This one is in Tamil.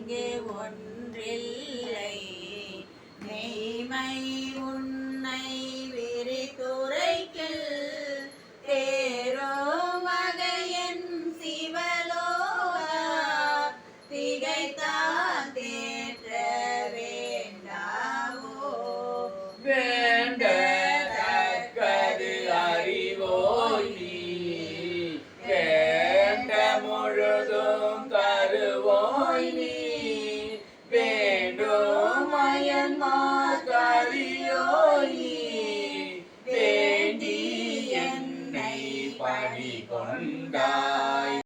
இங்கு ஒன்றில்லை. மெய்மை கொண்டாய்